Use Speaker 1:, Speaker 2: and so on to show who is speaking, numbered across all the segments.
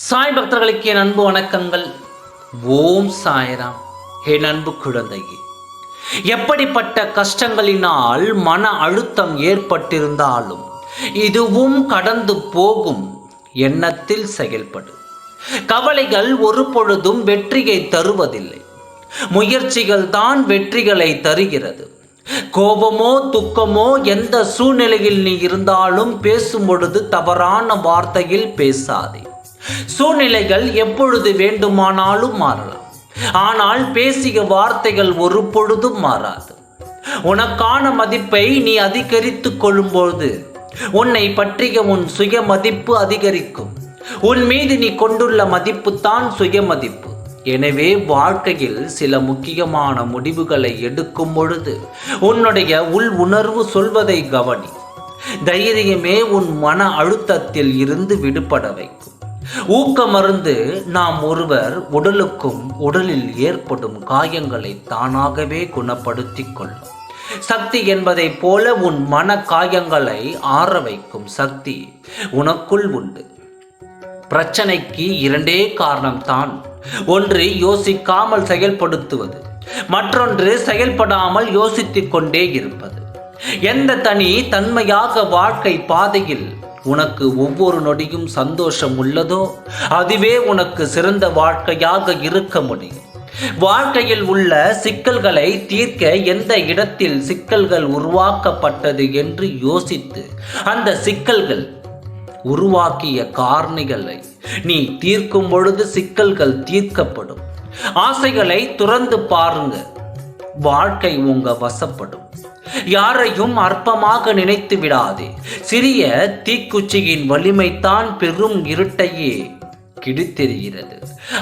Speaker 1: பக்தர்களுக்கு என் அன்பு வணக்கங்கள். ஓம் சாய்ராம். என் அன்பு குழந்தையே. எப்படிப்பட்ட கஷ்டங்களினால் மன அழுத்தம் ஏற்பட்டிருந்தாலும் இதுவும் கடந்து போகும் எண்ணத்தில் செயல்படு. கவலைகள் ஒரு பொழுதும் வெற்றியை தருவதில்லை. முயற்சிகள் தான் வெற்றிகளை தருகிறது. கோபமோ துக்கமோ எந்த சூழ்நிலையில் நீ இருந்தாலும் பேசும் பொழுது தவறான வார்த்தையில் பேசாதே. சூழ்நிலைகள் எப்பொழுது வேண்டுமானாலும் மாறலாம். ஆனால் பேசிய வார்த்தைகள் ஒரு பொழுதும் மாறாது. உனக்கான மதிப்பை நீ அதிகரித்து கொள்ளும்போது உன்னை பற்றிய உன் சுய மதிப்பு அதிகரிக்கும். உன் மீது நீ கொண்டுள்ள மதிப்பு தான் சுய மதிப்பு எனவே வாழ்க்கையில் சில முக்கியமான முடிவுகளை எடுக்கும் பொழுது உன்னுடைய உள் உணர்வு சொல்வதை கவனி. தைரியமே உன் மன அழுத்தத்தில் இருந்து விடுபட வைக்கும். ஊக்க மருந்து நாம் ஒருவர் உடலுக்கும் உடலில் ஏற்படும் காயங்களை தானாகவே குணப்படுத்திக் கொள்ளும். சக்தி என்பதைப் போல உன் மன காயங்களை ஆற வைக்கும் சக்தி உனக்குள் உண்டு. பிரச்சனைக்கு இரண்டே காரணம் தான். ஒன்று யோசிக்காமல் செயல்படுத்துவது. மற்றொன்று செயல்படாமல் யோசித்துக் கொண்டே இருப்பது. எந்த தனி தன்மையாக வாழ்க்கை பாதையில் உனக்கு ஒவ்வொரு நொடியும் சந்தோஷம் உள்ளதோ? அதுவே உனக்கு சிறந்த வாழ்க்கையாக இருக்க முடியும். வாழ்க்கையில் உள்ள சிக்கல்களை தீர்க்க எந்த இடத்தில் சிக்கல்கள் உருவாக்கப்பட்டது என்று யோசித்து அந்த சிக்கல்கள் உருவாக்கிய காரணிகளை நீ தீர்க்கும் பொழுது சிக்கல்கள் தீர்க்கப்படும். ஆசைகளை துறந்து பாருங்க. வாழ்க்கை உங்க வசப்படும். யாரையும் அற்பமாக நினைத்து விடாதே. சிறிய தீக்குச்சியின் வலிமைத்தான் பெரும் இருட்டையே கிடித்தெறிகிறது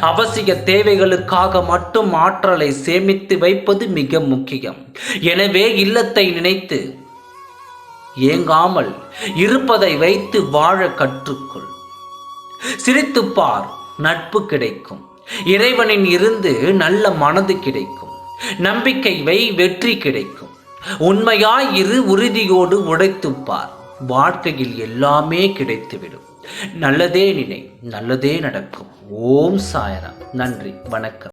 Speaker 1: அவசிய தேவைகளுக்காக மட்டும் ஆற்றலை சேமித்து வைப்பது மிக முக்கியம். எனவே இல்லத்தை நினைத்து ஏங்காமல் இருப்பதை வைத்து வாழ கற்றுக்கொள். சிரித்துப்பார் நட்பு கிடைக்கும். இறைவனின் இருந்து நல்ல மனது கிடைக்கும். நம்பிக்கை வை வெற்றி கிடைக்கும். உண்மையாய் இரு உறுதியோடு உழைத்துப் பார் வாழ்க்கையில் எல்லாமே கிடைத்துவிடும். நல்லதே நினை நல்லதே நடக்கும். ஓம் சாயராம். நன்றி வணக்கம்.